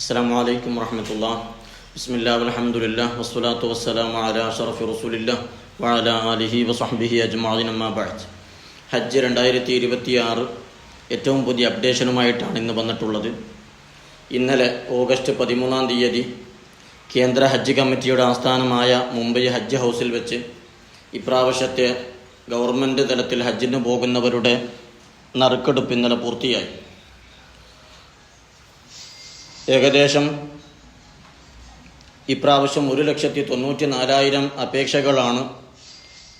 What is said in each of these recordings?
السلام عليكم ورحمة الله بسم الله والحمد لله والصلاة والسلام على أشرف رسول الله وعلى آله وصحبه أجمعين أما بعد ഹജ്ജ് രണ്ടായിരത്തി ഇരുപത്തിയാറ് ഏറ്റവും പുതിയ അപ്ഡേഷനുമായിട്ടാണ് ഇന്ന് വന്നിട്ടുള്ളത് ഇന്നലെ ഓഗസ്റ്റ് പതിമൂന്നാം തീയതി കേന്ദ്ര ഹജ്ജ് കമ്മിറ്റിയുടെ ആസ്ഥാനമായ മുംബൈ ഹജ്ജ് ഹൗസിൽ വെച്ച് ഇപ്രാവശ്യത്തെ ഗവൺമെൻറ് തലത്തിൽ ഹജ്ജിന് പോകുന്നവരുടെ നറുക്കെടുപ്പ് ഇന്നലെ പൂർത്തിയായി ഏകദേശം ഇപ്രാവശ്യം ഒരു ലക്ഷത്തി തൊണ്ണൂറ്റി നാലായിരം അപേക്ഷകളാണ്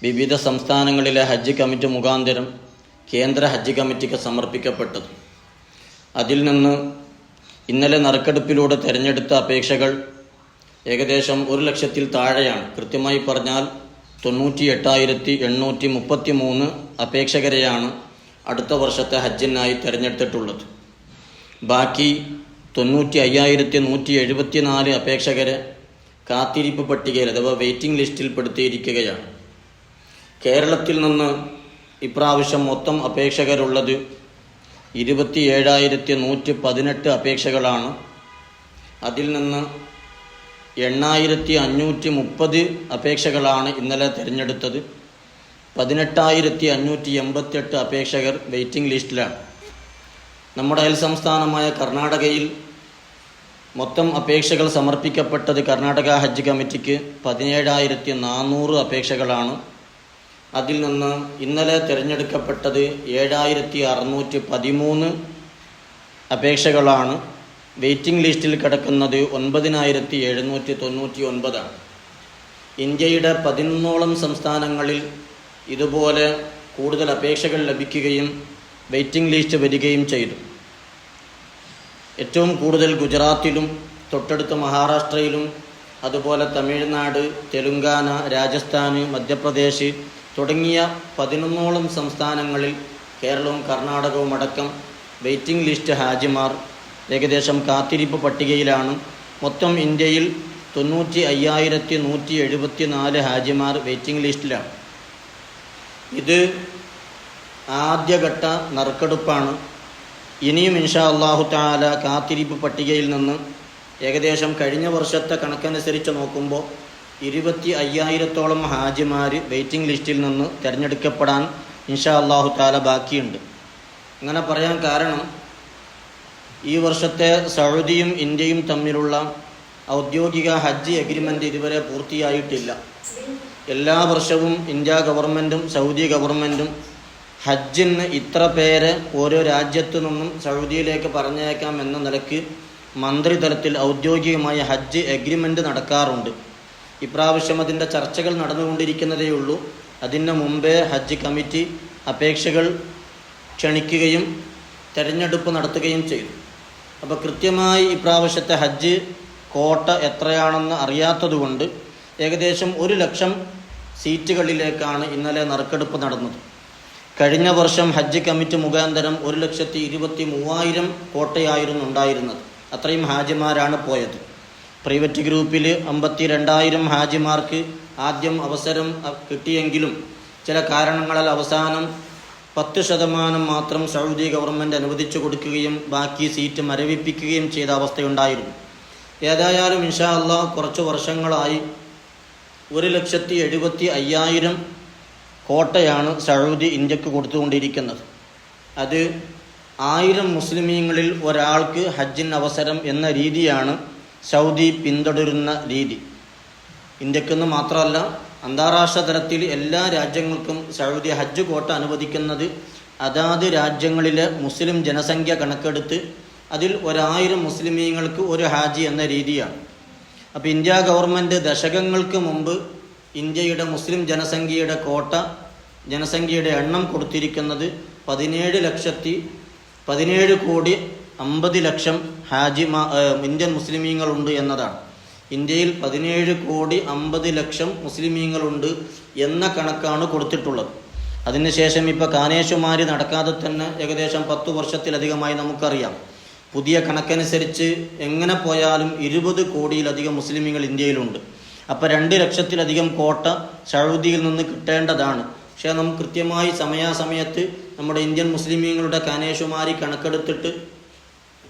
വിവിധ സംസ്ഥാനങ്ങളിലെ ഹജ്ജ് കമ്മിറ്റി മുഖാന്തരം കേന്ദ്ര ഹജ്ജ് കമ്മിറ്റിക്ക് സമർപ്പിക്കപ്പെട്ടത്. അതിൽ നിന്ന് ഇന്നലെ നറുക്കെടുപ്പിലൂടെ തിരഞ്ഞെടുത്ത അപേക്ഷകൾ ഏകദേശം ഒരു ലക്ഷത്തിൽ താഴെയാണ്. കൃത്യമായി പറഞ്ഞാൽ തൊണ്ണൂറ്റി എട്ടായിരത്തി എണ്ണൂറ്റി മുപ്പത്തി മൂന്ന് അപേക്ഷകരെയാണ് അടുത്ത വർഷത്തെ ഹജ്ജിനായി തിരഞ്ഞെടുത്തിട്ടുള്ളത്. ബാക്കി തൊണ്ണൂറ്റി അയ്യായിരത്തി നൂറ്റി എഴുപത്തി നാല് അപേക്ഷകരെ കാത്തിരിപ്പ് പട്ടികയിൽ അഥവാ വെയിറ്റിംഗ് ലിസ്റ്റിൽ പെടുത്തിയിരിക്കുകയാണ്. കേരളത്തിൽ നിന്ന് ഇപ്രാവശ്യം മൊത്തം അപേക്ഷകരുള്ളത് ഇരുപത്തി ഏഴായിരത്തി നൂറ്റി പതിനെട്ട് അപേക്ഷകളാണ്. അതിൽ നിന്ന് എണ്ണായിരത്തി അഞ്ഞൂറ്റി മുപ്പത് അപേക്ഷകളാണ് ഇന്നലെ തിരഞ്ഞെടുത്തത്. പതിനെട്ടായിരത്തി അഞ്ഞൂറ്റി എൺപത്തിയെട്ട് അപേക്ഷകർ വെയിറ്റിംഗ് ലിസ്റ്റിലാണ് നമ്മുടെ അയൽ സംസ്ഥാനമായ കർണാടകയിൽ മൊത്തം അപേക്ഷകൾ സമർപ്പിക്കപ്പെട്ടത് കർണാടക ഹജ്ജ് കമ്മിറ്റിക്ക് പതിനേഴായിരത്തി നാനൂറ് അപേക്ഷകളാണ്. അതിൽ നിന്ന് ഇന്നലെ തിരഞ്ഞെടുക്കപ്പെട്ടത് ഏഴായിരത്തി അറുന്നൂറ്റി പതിമൂന്ന് അപേക്ഷകളാണ്. വെയിറ്റിംഗ് ലിസ്റ്റിൽ കിടക്കുന്നത് ഒൻപതിനായിരത്തി എഴുന്നൂറ്റി തൊണ്ണൂറ്റി ഒൻപതാണ് ഇന്ത്യയുടെ പതിനൊന്നോളം സംസ്ഥാനങ്ങളിൽ ഇതുപോലെ കൂടുതൽ അപേക്ഷകൾ ലഭിക്കുകയും വെയിറ്റിംഗ് ലിസ്റ്റ് വരികയും ചെയ്തു. ഏറ്റവും കൂടുതൽ ഗുജറാത്തിലും തൊട്ടടുത്ത മഹാരാഷ്ട്രയിലും അതുപോലെ തമിഴ്നാട് തെലുങ്കാന രാജസ്ഥാൻ മധ്യപ്രദേശ് തുടങ്ങിയ പതിനൊന്നോളം സംസ്ഥാനങ്ങളിൽ കേരളവും കർണാടകവും അടക്കം വെയിറ്റിംഗ് ലിസ്റ്റ് ഹാജിമാർ ഏകദേശം കാത്തിരിപ്പ് പട്ടികയിലാണ്. മൊത്തം ഇന്ത്യയിൽ തൊണ്ണൂറ്റി അയ്യായിരത്തി നൂറ്റി എഴുപത്തി നാല് ഹാജിമാർ വെയിറ്റിംഗ് ലിസ്റ്റിലാണ്. ഇത് ആദ്യഘട്ട നറുക്കെടുപ്പാണ്. ഇനിയും ഇൻഷാ അള്ളാഹു താല കാത്തിരിപ്പ് പട്ടികയിൽ നിന്ന് ഏകദേശം കഴിഞ്ഞ വർഷത്തെ കണക്കനുസരിച്ച് നോക്കുമ്പോൾ ഇരുപത്തി അയ്യായിരത്തോളം ഹാജിമാർ വെയിറ്റിംഗ് ലിസ്റ്റിൽ നിന്ന് തിരഞ്ഞെടുക്കപ്പെടാൻ ഇൻഷാ അള്ളാഹു താല ബാക്കിയുണ്ട്. അങ്ങനെ പറയാൻ കാരണം ഈ വർഷത്തെ സൗദിയും ഇന്ത്യയും തമ്മിലുള്ള ഔദ്യോഗിക ഹജ്ജ് എഗ്രിമെന്റ് ഇതുവരെ പൂർത്തിയായിട്ടില്ല. എല്ലാ വർഷവും ഇന്ത്യ ഗവൺമെന്റും സൗദി ഗവൺമെന്റും ഹജ്ജിന് ഇത്ര പേരെ ഓരോ രാജ്യത്തു നിന്നും സൗദിയിലേക്ക് പറഞ്ഞേക്കാം എന്ന നിലയ്ക്ക് മന്ത്രിതലത്തിൽ ഔദ്യോഗികമായ ഹജ്ജ് എഗ്രിമെന്റ് നടക്കാറുണ്ട്. ഇപ്രാവശ്യം അതിന്റെ ചർച്ചകൾ നടന്നുകൊണ്ടിരിക്കുന്നതേ ഉള്ളൂ അതിന് മുമ്പേ ഹജ്ജ് കമ്മിറ്റി അപേക്ഷകൾ ക്ഷണിക്കുകയും തെരഞ്ഞെടുപ്പ് നടത്തുകയും ചെയ്തു. അപ്പോൾ കൃത്യമായി ഇപ്രാവശ്യത്തെ ഹജ്ജ് കോട്ട എത്രയാണെന്ന് അറിയാത്തതുകൊണ്ട് ഏകദേശം ഒരു ലക്ഷം സീറ്റുകളിലേക്കാണ് ഇന്നലെ നറുക്കെടുപ്പ് നടന്നത്. കഴിഞ്ഞ വർഷം ഹജ്ജ് കമ്മിറ്റി മുഖാന്തരം ഒരു ലക്ഷത്തി ഇരുപത്തി മൂവായിരം കോട്ടയായിരുന്നു ഉണ്ടായിരുന്നത്. അത്രയും ഹാജിമാരാണ് പോയത്. പ്രൈവറ്റ് ഗ്രൂപ്പിൽ അമ്പത്തി രണ്ടായിരം ഹാജിമാർക്ക് ആദ്യം അവസരം കിട്ടിയെങ്കിലും ചില കാരണങ്ങളാൽ അവസാനം പത്ത് ശതമാനം മാത്രം സൗദി ഗവൺമെന്റ് അനുവദിച്ചു കൊടുക്കുകയും ബാക്കി സീറ്റ് മരവിപ്പിക്കുകയും ചെയ്ത അവസ്ഥയുണ്ടായിരുന്നു. ഏതായാലും ഇൻഷാ അള്ളാഹ് കുറച്ച് വർഷങ്ങളായി ഒരു ലക്ഷത്തി എഴുപത്തി അയ്യായിരം കോട്ടയാണ് സൗദി ഇന്ത്യയ്ക്ക് കൊടുത്തുകൊണ്ടിരിക്കുന്നത്. അത് ആയിരം മുസ്ലിമീങ്ങളിൽ ഒരാൾക്ക് ഹജ്ജിന് അവസരം എന്ന രീതിയാണ് സൗദി പിന്തുടരുന്ന രീതി. ഇന്ത്യക്കെന്ന് മാത്രമല്ല അന്താരാഷ്ട്ര തലത്തിൽ എല്ലാ രാജ്യങ്ങൾക്കും സൗദി ഹജ്ജ് കോട്ട അനുവദിക്കുന്നത് അതാത് രാജ്യങ്ങളിലെ മുസ്ലിം ജനസംഖ്യ കണക്കെടുത്ത് അതിൽ ഒരായിരം മുസ്ലിമീങ്ങൾക്ക് ഒരു ഹാജി എന്ന രീതിയാണ്. അപ്പോൾ ഇന്ത്യ ഗവൺമെന്റ് ദശകങ്ങൾക്ക് മുമ്പ് ഇന്ത്യയുടെ മുസ്ലിം ജനസംഖ്യയുടെ കോട്ട ജനസംഖ്യയുടെ എണ്ണം കൊടുത്തിരിക്കുന്നത് പതിനേഴ് ലക്ഷത്തി പതിനേഴ് കോടി അമ്പത് ലക്ഷം ഹാജിമ ഇന്ത്യൻ മുസ്ലിമീങ്ങളുണ്ട് എന്നതാണ്. ഇന്ത്യയിൽ പതിനേഴ് കോടി അമ്പത് ലക്ഷം മുസ്ലിമീങ്ങളുണ്ട് എന്ന കണക്കാണ് കൊടുത്തിട്ടുള്ളത്. അതിനുശേഷം ഇപ്പോൾ കാനേശുമാരി നടക്കാതെ തന്നെ ഏകദേശം പത്ത് വർഷത്തിലധികമായി നമുക്കറിയാം. പുതിയ കണക്കനുസരിച്ച് എങ്ങനെ പോയാലും ഇരുപത് കോടിയിലധികം മുസ്ലിമീങ്ങൾ ഇന്ത്യയിലുണ്ട്. അപ്പോൾ രണ്ട് ലക്ഷത്തിലധികം കോട്ട സൗദിയിൽ നിന്ന് കിട്ടേണ്ടതാണ്. പക്ഷേ നമുക്ക് കൃത്യമായി സമയാസമയത്ത് നമ്മുടെ ഇന്ത്യൻ മുസ്ലിമീങ്ങളുടെ കാനേഷുമാരി കണക്കെടുത്തിട്ട്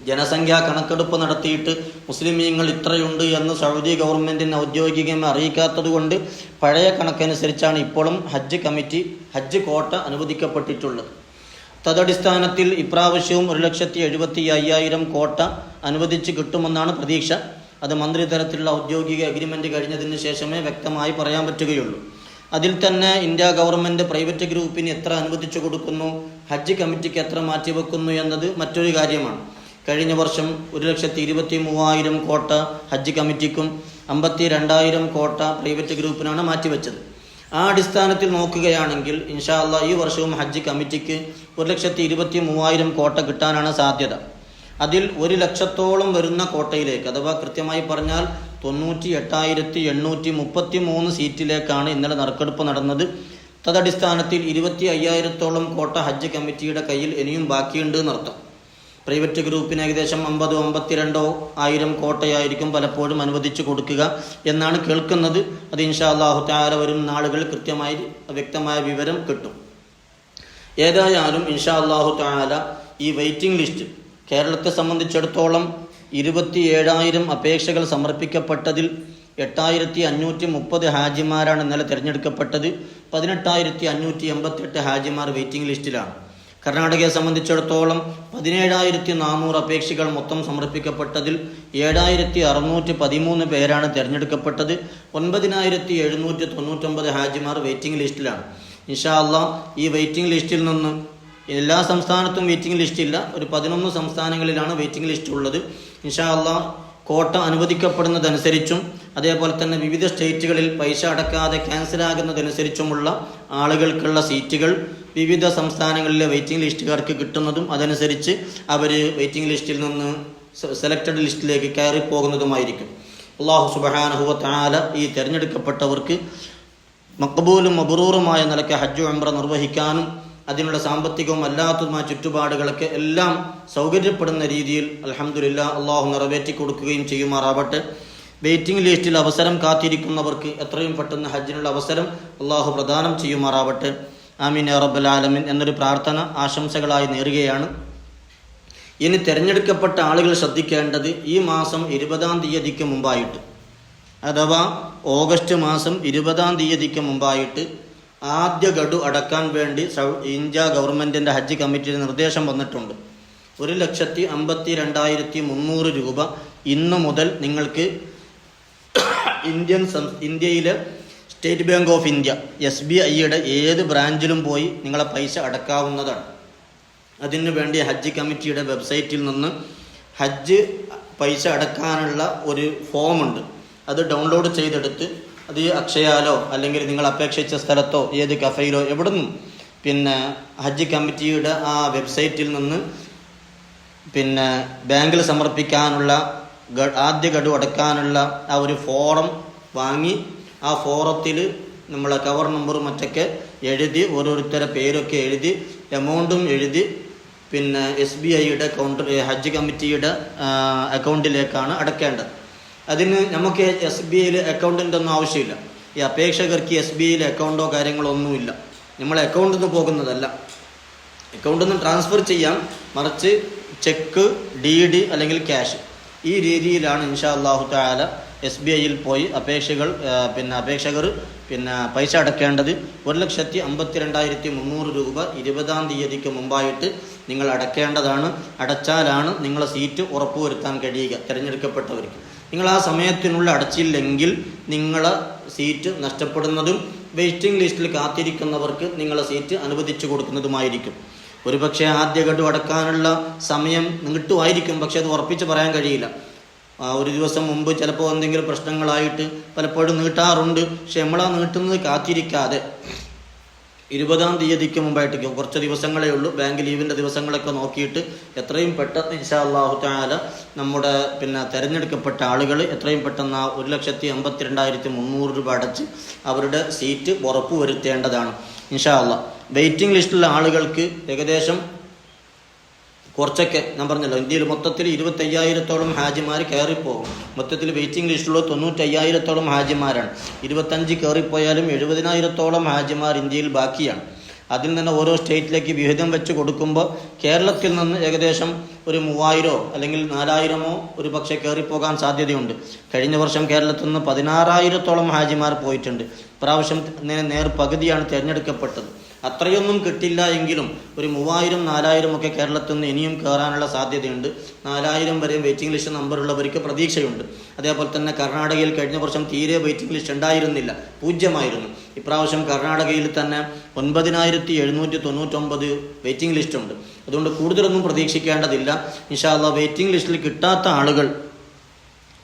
ജനസംഖ്യാ കണക്കെടുപ്പ് നടത്തിയിട്ട് മുസ്ലിമീങ്ങൾ ഇത്രയുണ്ട് എന്ന് സൗദി ഗവൺമെന്റിന് ഔദ്യോഗികമായി അറിയിക്കാത്തത് കൊണ്ട് പഴയ കണക്കനുസരിച്ചാണ് ഇപ്പോഴും ഹജ്ജ് കമ്മിറ്റി ഹജ്ജ് കോട്ട അനുവദിക്കപ്പെട്ടിട്ടുള്ളത്. തദടിസ്ഥാനത്തിൽ ഇപ്രാവശ്യവും ഒരു ലക്ഷത്തി എഴുപത്തി അയ്യായിരം കോട്ട അനുവദിച്ച് കിട്ടുമെന്നാണ് പ്രതീക്ഷ. അത് മന്ത്രി മന്ത്രിതലത്തിലുള്ള ഔദ്യോഗിക അഗ്രിമെന്റ് കഴിഞ്ഞതിന് ശേഷമേ വ്യക്തമായി പറയാൻ പറ്റുകയുള്ളൂ. അതിൽ തന്നെ ഇന്ത്യ ഗവൺമെന്റ് പ്രൈവറ്റ് ഗ്രൂപ്പിന് എത്ര അനുവദിച്ചു കൊടുക്കുന്നു ഹജ്ജ് കമ്മിറ്റിക്ക് എത്ര മാറ്റിവെക്കുന്നു എന്നത് മറ്റൊരു കാര്യമാണ്. കഴിഞ്ഞ വർഷം ഒരു ലക്ഷത്തി ഇരുപത്തി മൂവായിരം കോട്ട ഹജ്ജ് കമ്മിറ്റിക്കും അമ്പത്തി രണ്ടായിരം കോട്ട പ്രൈവറ്റ് ഗ്രൂപ്പിനാണ് മാറ്റിവെച്ചത് ആ അടിസ്ഥാനത്തിൽ നോക്കുകയാണെങ്കിൽ ഇൻഷാല്ല ഈ വർഷവും ഹജ്ജ് കമ്മിറ്റിക്ക് ഒരു ലക്ഷത്തി ഇരുപത്തി മൂവായിരം കോട്ട കിട്ടാനാണ് സാധ്യത. അതിൽ ഒരു ലക്ഷത്തോളം വരുന്ന കോട്ടയിലേക്ക് അഥവാ കൃത്യമായി പറഞ്ഞാൽ തൊണ്ണൂറ്റി എട്ടായിരത്തി എണ്ണൂറ്റി മുപ്പത്തി മൂന്ന് സീറ്റിലേക്കാണ് ഇന്നലെ നറുക്കെടുപ്പ് നടന്നത്. തദടിസ്ഥാനത്തിൽ ഇരുപത്തി അയ്യായിരത്തോളം കോട്ട ഹജ്ജ് കമ്മിറ്റിയുടെ കയ്യിൽ ഇനിയും ബാക്കിയുണ്ട് എന്നർത്ഥം. പ്രൈവറ്റ് ഗ്രൂപ്പിന് ഏകദേശം അമ്പതോ അമ്പത്തിരണ്ടോ ആയിരം കോട്ടയായിരിക്കും പലപ്പോഴും അനുവദിച്ചു കൊടുക്കുക എന്നാണ് കേൾക്കുന്നത്. അത് ഇൻഷാ താര വരും നാളുകൾ കൃത്യമായി വ്യക്തമായ വിവരം കിട്ടും. ഏതായാലും ഇൻഷാ അള്ളാഹു താല ഈ വെയിറ്റിംഗ് ലിസ്റ്റ് കേരളത്തെ സംബന്ധിച്ചിടത്തോളം ഇരുപത്തി ഏഴായിരം അപേക്ഷകൾ സമർപ്പിക്കപ്പെട്ടതിൽ എട്ടായിരത്തി അഞ്ഞൂറ്റി മുപ്പത് ഹാജിമാരാണ് ഇന്നലെ തിരഞ്ഞെടുക്കപ്പെട്ടത്. പതിനെട്ടായിരത്തി അഞ്ഞൂറ്റി എൺപത്തെട്ട് ഹാജിമാർ വെയിറ്റിംഗ് ലിസ്റ്റിലാണ്. കർണാടകയെ സംബന്ധിച്ചിടത്തോളം പതിനേഴായിരത്തി നാനൂറ് അപേക്ഷകൾ മൊത്തം സമർപ്പിക്കപ്പെട്ടതിൽ ഏഴായിരത്തി അറുന്നൂറ്റി പതിമൂന്ന് പേരാണ് തിരഞ്ഞെടുക്കപ്പെട്ടത്. ഒൻപതിനായിരത്തി എഴുന്നൂറ്റി തൊണ്ണൂറ്റൊമ്പത് ഹാജിമാർ വെയിറ്റിംഗ് ലിസ്റ്റിലാണ്. ഇൻഷാ അള്ളാ ഈ വെയിറ്റിംഗ് ലിസ്റ്റിൽ നിന്ന് എല്ലാ സംസ്ഥാനത്തും വെയിറ്റിംഗ് ലിസ്റ്റ് ഇല്ല. ഒരു പതിനൊന്ന് സംസ്ഥാനങ്ങളിലാണ് വെയിറ്റിംഗ് ലിസ്റ്റ് ഉള്ളത്. ഇൻഷാ അള്ളാ കോട്ട അനുവദിക്കപ്പെടുന്നതനുസരിച്ചും അതേപോലെ തന്നെ വിവിധ സ്റ്റേറ്റുകളിൽ പൈസ അടക്കാതെ ക്യാൻസലാകുന്നതനുസരിച്ചുമുള്ള ആളുകൾക്കുള്ള സീറ്റുകൾ വിവിധ സംസ്ഥാനങ്ങളിലെ വെയിറ്റിംഗ് ലിസ്റ്റുകാർക്ക് കിട്ടുന്നതും അതനുസരിച്ച് അവർ വെയിറ്റിംഗ് ലിസ്റ്റിൽ നിന്ന് സെലക്റ്റഡ് ലിസ്റ്റിലേക്ക് കയറി പോകുന്നതുമായിരിക്കും. അള്ളാഹു സുബഹാനഹുവ ഈ തിരഞ്ഞെടുക്കപ്പെട്ടവർക്ക് മക്കബൂലും മബറൂറുമായ നിലയ്ക്ക് ഹജ്ജ് ഉംറ നിർവഹിക്കാനും അതിനുള്ള സാമ്പത്തികവും അല്ലാത്തതുമായ ചുറ്റുപാടുകളൊക്കെ എല്ലാം സൗകര്യപ്പെടുന്ന രീതിയിൽ അലഹമുല്ല അള്ളാഹു നിറവേറ്റി കൊടുക്കുകയും ചെയ്യുമാറാവട്ടെ. വെയിറ്റിംഗ് ലിസ്റ്റിൽ അവസരം കാത്തിരിക്കുന്നവർക്ക് എത്രയും പെട്ടെന്ന് ഹജ്ജിനുള്ള അവസരം അള്ളാഹു പ്രദാനം ചെയ്യുമാറാവട്ടെ. ആമീൻ റബ്ബൽ ആലമിൻ എന്നൊരു പ്രാർത്ഥന ആശംസകളായി നേരുകയാണ്. ഇനി തിരഞ്ഞെടുക്കപ്പെട്ട ആളുകൾ ശ്രദ്ധിക്കേണ്ടത് ഈ മാസം ഇരുപതാം തീയതിക്ക് മുമ്പായിട്ട് അഥവാ ഓഗസ്റ്റ് മാസം ഇരുപതാം തീയതിക്ക് മുമ്പായിട്ട് ആദ്യ ഗഡു അടക്കാൻ വേണ്ടി ഇന്ത്യ ഗവൺമെന്റിന്റെ ഹജ്ജ് കമ്മിറ്റിയുടെ നിർദ്ദേശം വന്നിട്ടുണ്ട്. ഒരു ലക്ഷത്തി അമ്പത്തി രണ്ടായിരത്തി മുന്നൂറ് രൂപ ഇന്നു മുതൽ നിങ്ങൾക്ക് ഇന്ത്യൻ ഇന്ത്യയിലെ State Bank of India S B ഐയുടെ ഏത് ബ്രാഞ്ചിലും പോയി നിങ്ങളെ പൈസ അടക്കാവുന്നതാണ്. അതിനു വേണ്ടി ഹജ്ജ് കമ്മിറ്റിയുടെ വെബ്സൈറ്റിൽ നിന്ന് ഹജ്ജ് പൈസ അടക്കാനുള്ള ഒരു ഫോമുണ്ട്. അത് ഡൗൺലോഡ് ചെയ്തെടുത്ത് അത് അക്ഷയാലോ അല്ലെങ്കിൽ നിങ്ങൾ അപേക്ഷിച്ച സ്ഥലത്തോ ഏത് കഫയിലോ എവിടുന്നും പിന്നെ ഹജ്ജ് കമ്മിറ്റിയുടെ ആ വെബ്സൈറ്റിൽ നിന്ന് പിന്നെ ബാങ്കിൽ സമർപ്പിക്കാനുള്ള ആദ്യ ഗഡു അടക്കാനുള്ള ആ ഒരു ഫോറം വാങ്ങി ആ ഫോറത്തിൽ നമ്മളെ കവർ നമ്പറും മറ്റൊക്കെ എഴുതി ഓരോരുത്തരെ പേരൊക്കെ എഴുതി എമൗണ്ടും എഴുതി പിന്നെ എസ് ബി ഐയുടെ കൗണ്ടർ ഹജ്ജ് കമ്മിറ്റിയുടെ അക്കൗണ്ടിലേക്കാണ് അടക്കേണ്ടത്. അതിന് നമുക്ക് എസ് ബി ഐയിൽ അക്കൗണ്ടിന്റെ ഒന്നും ആവശ്യമില്ല. ഈ അപേക്ഷകർക്ക് എസ് ബി ഐയിൽ അക്കൗണ്ടോ കാര്യങ്ങളോ ഒന്നുമില്ല. നമ്മൾ അക്കൗണ്ടിൽ നിന്ന് പോകുന്നതല്ല. അക്കൗണ്ടിൽ നിന്ന് ട്രാൻസ്ഫർ ചെയ്യാം മറിച്ച് ചെക്ക് ഡി ഡി അല്ലെങ്കിൽ ക്യാഷ് ഈ രീതിയിലാണ് ഇൻഷാ അള്ളാഹു താല എസ് ബി ഐയിൽ പോയി അപേക്ഷകൾ പിന്നെ അപേക്ഷകർ പിന്നെ പൈസ അടക്കേണ്ടത് ഒരു ലക്ഷത്തി അമ്പത്തി രണ്ടായിരത്തി മുന്നൂറ് രൂപ ഇരുപതാം തീയതിക്ക് മുമ്പായിട്ട് നിങ്ങൾ അടക്കേണ്ടതാണ്. അടച്ചാലാണ് നിങ്ങളെ സീറ്റ് ഉറപ്പുവരുത്താൻ കഴിയുക തിരഞ്ഞെടുക്കപ്പെട്ടവർക്ക്. നിങ്ങൾ ആ സമയത്തിനുള്ളിൽ അടച്ചില്ലെങ്കിൽ നിങ്ങളെ സീറ്റ് നഷ്ടപ്പെടുന്നതും വെയിറ്റിംഗ് ലിസ്റ്റിൽ കാത്തിരിക്കുന്നവർക്ക് നിങ്ങളെ സീറ്റ് അനുവദിച്ചു കൊടുക്കുന്നതുമായിരിക്കും. ഒരുപക്ഷെ ആദ്യ ഗഡു അടക്കാനുള്ള സമയം കിട്ടുമായിരിക്കും പക്ഷെ അത് ഉറപ്പിച്ച് പറയാൻ കഴിയില്ല. ഒരു ദിവസം മുമ്പ് ചിലപ്പോൾ എന്തെങ്കിലും പ്രശ്നങ്ങളായിട്ട് പലപ്പോഴും നീട്ടാറുണ്ട് പക്ഷെ നമ്മളാ നീട്ടുന്നത് കാത്തിരിക്കാതെ ഇരുപതാം തീയതിക്ക് മുമ്പായിട്ട് കുറച്ച് ദിവസങ്ങളേ ഉള്ളൂ. ബാങ്ക് ലീവിന്റെ ദിവസങ്ങളൊക്കെ നോക്കിയിട്ട് എത്രയും പെട്ടെന്ന് ഇൻഷാ അള്ളാഹു താല നമ്മുടെ പിന്നെ തിരഞ്ഞെടുക്കപ്പെട്ട ആളുകൾ എത്രയും പെട്ടെന്ന് ആ ഒരു ലക്ഷത്തി അമ്പത്തി രണ്ടായിരത്തി മുന്നൂറ് രൂപ അടച്ച് അവരുടെ സീറ്റ് ഉറപ്പുവരുത്തേണ്ടതാണ്. ഇൻഷാ അള്ളാഹ് വെയിറ്റിംഗ് ലിസ്റ്റിലുള്ള ആളുകൾക്ക് ഏകദേശം കുറച്ചൊക്കെ ഞാൻ പറഞ്ഞല്ലോ ഇന്ത്യയിൽ മൊത്തത്തിൽ ഇരുപത്തയ്യായിരത്തോളം ഹാജിമാർ കയറിപ്പോകും. മൊത്തത്തിൽ വെയിറ്റിംഗ് ലിസ്റ്റിലുള്ള തൊണ്ണൂറ്റയ്യായിരത്തോളം ഹാജിമാരാണ്. ഇരുപത്തഞ്ച് കയറിപ്പോയാലും എഴുപതിനായിരത്തോളം ഹാജിമാർ ഇന്ത്യയിൽ ബാക്കിയാണ്. അതിൽ നിന്ന് ഓരോ സ്റ്റേറ്റിലേക്ക് വിഹിതം വെച്ച് കൊടുക്കുമ്പോൾ കേരളത്തിൽ നിന്ന് ഏകദേശം ഒരു മൂവായിരമോ അല്ലെങ്കിൽ നാലായിരമോ ഒരു പക്ഷേ കയറിപ്പോകാൻ സാധ്യതയുണ്ട്. കഴിഞ്ഞ വർഷം കേരളത്തിൽ നിന്ന് പതിനാറായിരത്തോളം ഹാജിമാർ പോയിട്ടുണ്ട്. പ്രാവശ്യം നേർ പകുതിയാണ് തിരഞ്ഞെടുക്കപ്പെട്ടത്. അത്രയൊന്നും കിട്ടില്ല എങ്കിലും ഒരു മൂവായിരം നാലായിരം ഒക്കെ കേരളത്തിൽ നിന്ന് ഇനിയും കയറാനുള്ള സാധ്യതയുണ്ട്. നാലായിരം വരെ വെയിറ്റിംഗ് ലിസ്റ്റ് നമ്പറുള്ളവർക്ക് പ്രതീക്ഷയുണ്ട്. അതേപോലെ തന്നെ കർണാടകയിൽ കഴിഞ്ഞ വർഷം തീരെ വെയിറ്റിംഗ് ലിസ്റ്റ് ഉണ്ടായിരുന്നില്ല. പൂജ്യമായിരുന്നു. ഇപ്രാവശ്യം കർണാടകയിൽ തന്നെ ഒൻപതിനായിരത്തി എഴുന്നൂറ്റി തൊണ്ണൂറ്റൊമ്പത് വെയിറ്റിംഗ് ലിസ്റ്റ് ഉണ്ട്. അതുകൊണ്ട് കൂടുതലൊന്നും പ്രതീക്ഷിക്കേണ്ടതില്ല. ഇൻഷാല്ല വെയിറ്റിംഗ് ലിസ്റ്റിൽ കിട്ടാത്ത ആളുകൾ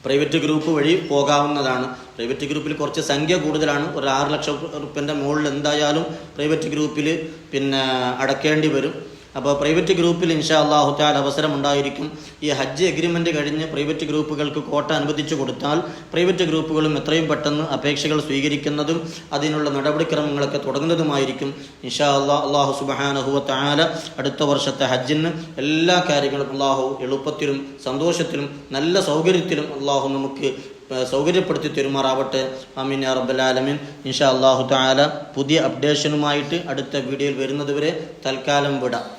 പ്രൈവറ്റ് ഗ്രൂപ്പ് വഴി പോകാവുന്നതാണ്. പ്രൈവറ്റ് ഗ്രൂപ്പിൽ കുറച്ച് സംഖ്യ കൂടുതലാണ്. ഒരു ആറ് ലക്ഷം റുപ്യന്റെ മുകളിൽ എന്തായാലും പ്രൈവറ്റ് ഗ്രൂപ്പിൽ പിന്നെ അടക്കേണ്ടി വരും. അപ്പോൾ പ്രൈവറ്റ് ഗ്രൂപ്പിൽ ഇൻഷാ അള്ളാഹു താൽ അവസരം ഉണ്ടായിരിക്കും. ഈ ഹജ്ജ് എഗ്രിമെന്റ് കഴിഞ്ഞ് പ്രൈവറ്റ് ഗ്രൂപ്പുകൾക്ക് കോട്ട അനുവദിച്ചു കൊടുത്താൽ പ്രൈവറ്റ് ഗ്രൂപ്പുകളും എത്രയും പെട്ടെന്ന് അപേക്ഷകൾ സ്വീകരിക്കുന്നതും അതിനുള്ള നടപടിക്രമങ്ങളൊക്കെ തുടങ്ങുന്നതുമായിരിക്കും. ഇൻഷാ അള്ളാഹ് അള്ളാഹു സുബഹാനഹുവ താല അടുത്ത വർഷത്തെ ഹജ്ജിന് എല്ലാ കാര്യങ്ങളും അള്ളാഹു എളുപ്പത്തിലും സന്തോഷത്തിലും നല്ല സൗകര്യത്തിലും അള്ളാഹു നമുക്ക് സൗകര്യപ്പെടുത്തി തെരുമാറാവട്ടെ. അമീൻ ആലമീൻ. ഇൻഷാ അള്ളാഹു താല പുതിയ അപ്ഡേഷനുമായിട്ട് അടുത്ത വീഡിയോയിൽ വരുന്നതുവരെ തൽക്കാലം വിടാം.